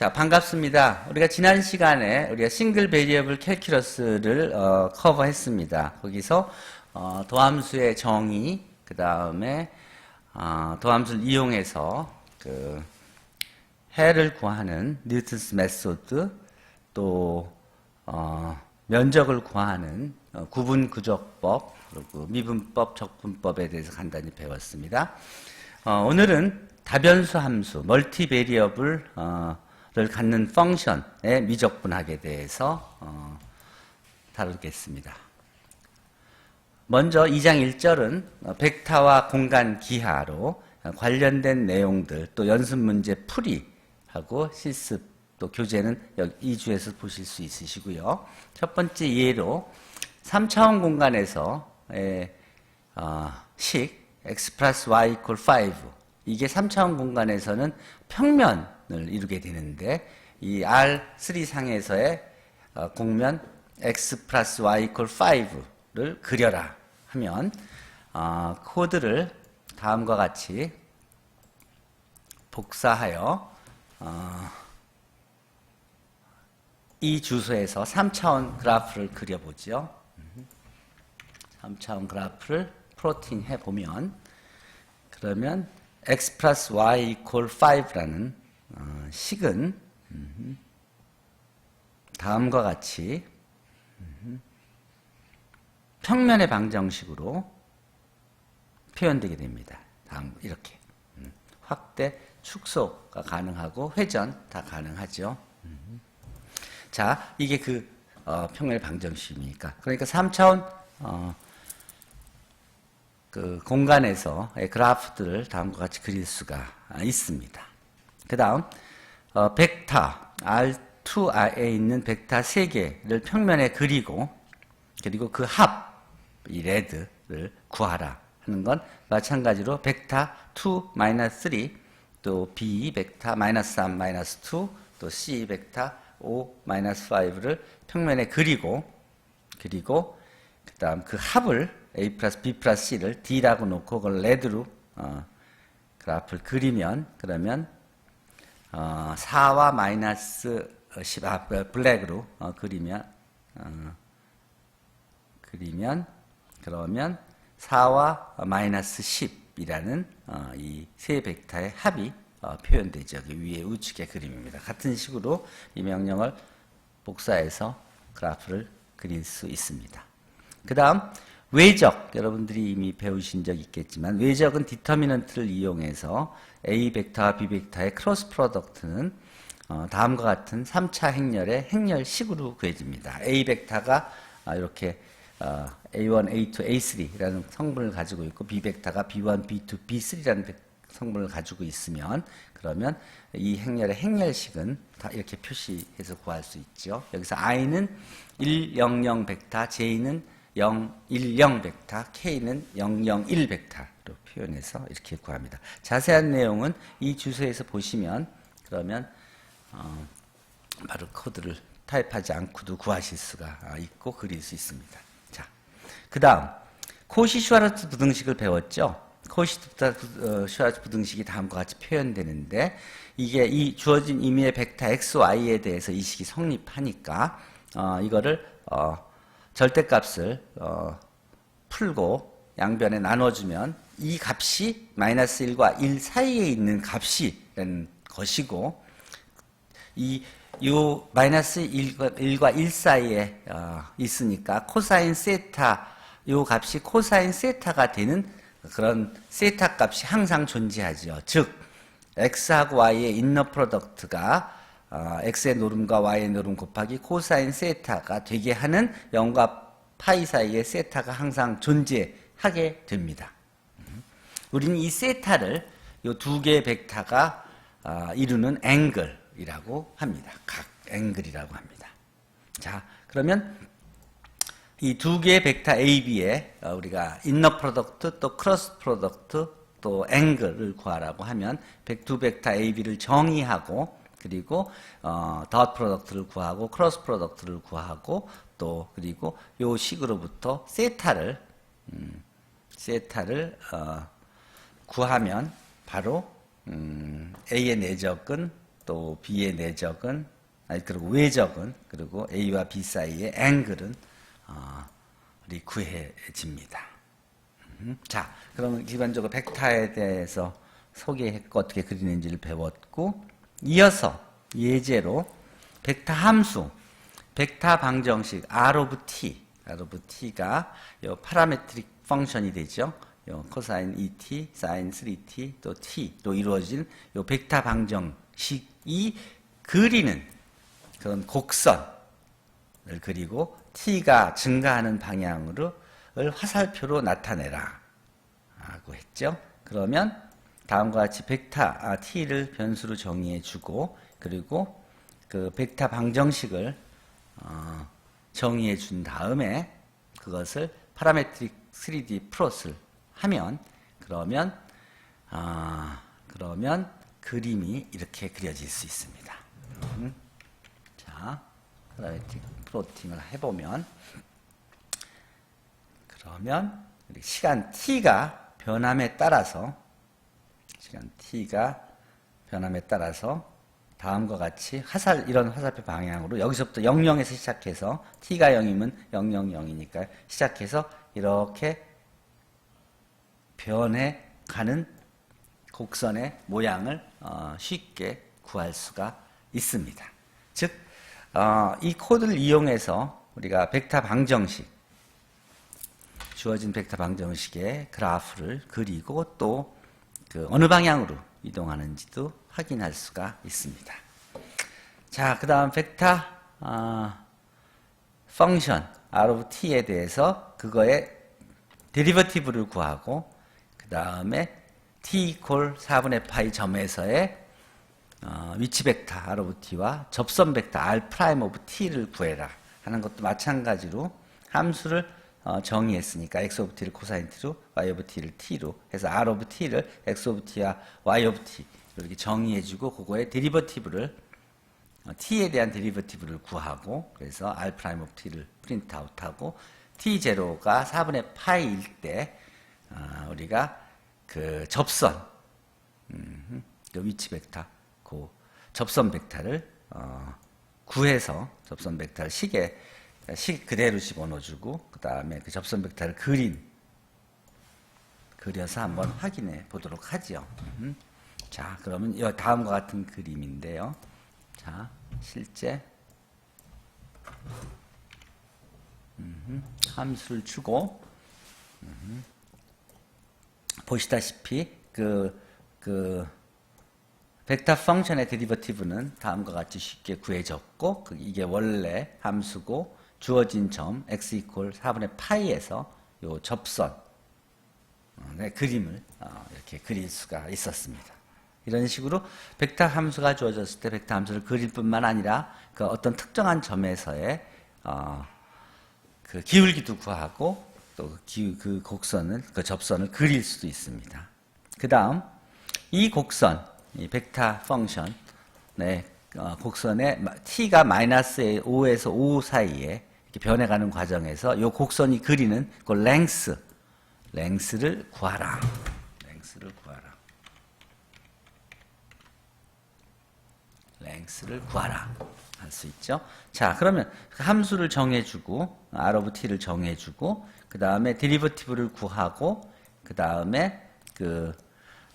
자, 반갑습니다. 우리가 지난 시간에 우리가 싱글 베리어블 캘큘러스를 어, 커버했습니다. 거기서 어, 도함수의 정의, 그 다음에 어, 도함수를 이용해서 그 해를 구하는 뉴턴스 메소드, 또 어, 면적을 구하는 어, 구분 구조법, 그리고 미분법, 적분법에 대해서 간단히 배웠습니다. 어, 오늘은 다변수 함수, 멀티 베리어블 어, 를 갖는 펑션의 미적분학에 대해서 어, 다루겠습니다. 먼저 2장 1절은 어, 벡터와 공간 기하로 관련된 내용들 또 연습 문제 풀이하고 실습 또 교재는 여기 2주에서 보실 수 있으시고요. 첫 번째 예로 3차원 공간에서 어, 식 x 플러스 y 이퀄 5 이게 3차원 공간에서는 평면 을 이루게 되는데 이 R3 상에서의 어, 공면 x 플러스 y 이퀄 5를 그려라 하면 어, 코드를 다음과 같이 복사하여 어, 이 주소에서 3차원 그래프를 그려보죠. 3차원 그래프를 프로팅 해보면 그러면 x 플러스 y 이퀄 5라는 어, 식은 음, 다음과 같이 음, 평면의 방정식으로 표현되게 됩니다. 다음 이렇게 음, 확대, 축소가 가능하고 회전 다 가능하죠. 자, 이게 그 어, 평면의 방정식입니까? 그러니까 3차원 어, 그 공간에서 그래프들을 다음과 같이 그릴 수가 있습니다. 그 다음 어, 벡터 R2R에 있는 벡터 3개를 평면에 그리고 그리고 그 합, 이 레드를 구하라 하는 건 마찬가지로 벡터 2, 3, 또 B 벡터 마이너스 3, 마이너스 2, 또 C 벡터 5, 마이너스 5를 평면에 그리고 그리고 그 다음 그 합을 A 플러스 B 플러스 C를 D라고 놓고 그걸 레드로 어, 그래프를 그리면 그러면 어, 4와 마이너스 10, 아, 블랙으로 어, 그리면 어, 그리면 그러면 4와 마이너스 10이라는 어, 이세 벡터의 합이 어, 표현되죠. 위에 우측의 그림입니다. 같은 식으로 이 명령을 복사해서 그래프를 그릴 수 있습니다. 그 다음 외적 여러분들이 이미 배우신 적 있겠지만 외적은 디터미넌트를 이용해서 A 벡터와 B 벡터의 크로스 프로덕트는 어, 다음과 같은 3차 행렬의 행렬식으로 구해집니다. A 벡터가 아, 이렇게 어, A1, A2, A3라는 성분을 가지고 있고 B 벡터가 B1, B2, B3라는 성분을 가지고 있으면 그러면 이 행렬의 행렬식은 다 이렇게 표시해서 구할 수 있죠. 여기서 I는 100 벡터, J는 0, 1, 0 벡터, K는 0, 0, 1 벡터로 표현해서 이렇게 구합니다. 자세한 내용은 이 주소에서 보시면 그러면 어, 바로 코드를 타입하지 않고도 구하실 수가 있고 그릴 수 있습니다. 자, 그 다음 코시 슈아르트 부등식을 배웠죠. 코시 슈아르트 부등식이 다음과 같이 표현되는데 이게 이 주어진 임의의 벡터 x, y에 대해서 이 식이 성립하니까 어, 이거를 어, 절대값을 어, 풀고 양변에 나눠주면 이 값이 마이너스 1과 1 사이에 있는 값이라는 것이고 이 요 마이너스 1과, 1과 1 사이에 어, 있으니까 코사인 세타 요 값이 코사인 세타가 되는 그런 세타 값이 항상 존재하죠. 즉 x하고 y의 인너 프로덕트가 어, x의 노름과 y의 노름 곱하기 코사인 세타가 되게 하는 0과 파이 사이의 세타가 항상 존재하게 됩니다. 우리는 이 세타를 이 두 개의 벡터가 어, 이루는 앵글이라고 합니다. 각 앵글이라고 합니다. 자, 그러면 이 두 개의 벡터 A, B에 어, 우리가 인너 프로덕트 또 크로스 프로덕트 또 앵글을 구하라고 하면 두 벡터 A, B를 정의하고 그리고 어, 덧 프로덕트를 구하고 크로스 프로덕트를 구하고 또 그리고 요 식으로부터 세타를 음, 세타를 어, 구하면 바로 음, A의 내적은 또 B의 내적은 아니 그리고 외적은 그리고 A와 B 사이의 앵글은 어, 우리 구해집니다. 음, 자, 그러면 기본적으로 벡터에 대해서 소개했고 어떻게 그리는지를 배웠고 이어서 예제로 벡터 함수, 벡터 방정식 R of t, R of t가 요 파라메트릭 펑션이 되죠. 요 코사인 2t, 사인 3t, 또 t로 이루어진 요 벡터 방정식이 그리는 그런 곡선을 그리고 t가 증가하는 방향으로 을 화살표로 나타내라 하고 했죠. 그러면 다음과 같이 벡터 아, t를 변수로 정의해 주고 그리고 그 벡터 방정식을 어, 정의해 준 다음에 그것을 파라메트릭 3D 플롯을 하면 그러면 아, 그러면 그림이 이렇게 그려질 수 있습니다. 음. 자, 파라메트릭 플로팅을 해보면 그러면 시간 t가 변함에 따라서 시간 t가 변함에 따라서 다음과 같이 화살 이런 화살표 방향으로 여기서부터 00에서 시작해서 t가 0이면 0, 0, 0이니까 시작해서 이렇게 변해 가는 곡선의 모양을 어, 쉽게 구할 수가 있습니다. 즉, 어, 이 코드를 이용해서 우리가 벡터 방정식 주어진 벡터 방정식의 그래프를 그리고 또 그 어느 방향으로 이동하는지도 확인할 수가 있습니다. 자, 그 다음 벡터 어, 펑션 R of t에 대해서 그거의 데리버티브를 구하고 그 다음에 t 이퀄 4분의 파이 점에서의 어, 위치 벡터 R of t와 접선 벡터 R 프라임 오브 t를 구해라 하는 것도 마찬가지로 함수를 어, 정의했으니까 x 오브 t를 코사인 t로 y 오브 t를 t로 해서 r 오브 t를 x 오브 t와 y 오브 t 이렇게 정의해주고 그거의 데리버티브를 어, t에 대한 데리버티브를 구하고 그래서 r 프라임 오브 t를 프린트 아웃하고 t 제로가 4분의 파이일 때 어, 우리가 그 접선 음, 그 위치 벡터 그 접선 벡터를 어, 구해서 접선 벡터를 식에 식 그대로 집어넣어주고 그 다음에 그 접선 벡터를 그린 그려서 한번 확인해 보도록 하죠. 음. 자, 그러면 이 다음과 같은 그림인데요. 자, 실제 음, 함수를 주고 음, 보시다시피 그, 그 벡터 펑션의 데리버티브는 다음과 같이 쉽게 구해졌고 그 이게 원래 함수고 주어진 점 x 이퀄 4분의 파이에서 요 접선 어, 네, 그림을 어, 이렇게 그릴 수가 있었습니다. 이런 식으로 벡터 함수가 주어졌을 때 벡터 함수를 그릴 뿐만 아니라 그 어떤 특정한 점에서의 어, 그 기울기도 구하고 또 그 곡선을 그 접선을 그릴 수도 있습니다. 그 다음 이 곡선 이 벡터 펑션 네, 어, 곡선의 t가 마이너스 5에서 5 사이에 이렇게 변해가는 과정에서 이 곡선이 그리는 그 랭스, 랭스를 구하라. 랭스를 구하라. 랭스를 구하라. 할 수 있죠. 자, 그러면 그 함수를 정해주고, R of t를 정해주고, 그 다음에 데리버티브를 구하고, 그 다음에 그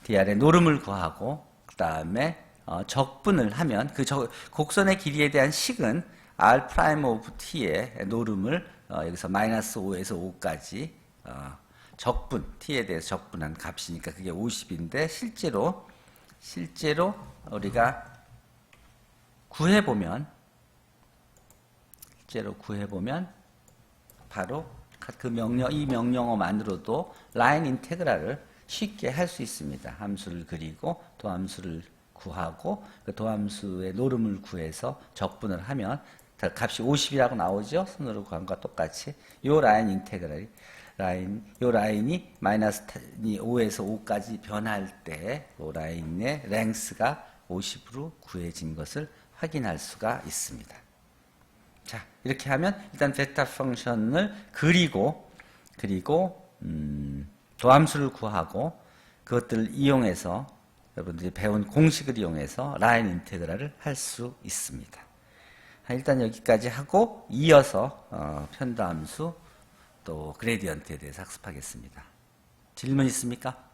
DR의 노름을 구하고, 그 다음에 어, 적분을 하면 그 저, 곡선의 길이에 대한 식은 r 프라임 오브 t의 노름을 어, 여기서 마이너스 5에서 5까지 어, 적분 t에 대해서 적분한 값이니까 그게 50인데 실제로 실제로 우리가 구해 보면 실제로 구해 보면 바로 그 명령 이 명령어만으로도 라인 인테그랄을 쉽게 할 수 있습니다. 함수를 그리고 도함수를 구하고 그 도함수의 노름을 구해서 적분을 하면 값이 50이라고 나오죠. 손으로 구한 것과 똑같이 요 라인 인테그랄이 라인 요 라인이 마이너스 5에서 5까지 변할 때 요 라인의 랭스가 50으로 구해진 것을 확인할 수가 있습니다. 자 이렇게 하면 일단 벡터 펑션을 그리고 그리고 음, 도함수를 구하고 그것들을 이용해서 여러분들이 배운 공식을 이용해서 라인 인테그랄을 할 수 있습니다. 아, 일단 여기까지 하고 이어서 어, 편도함수 또 그레디언트에 대해서 학습하겠습니다. 질문 있습니까?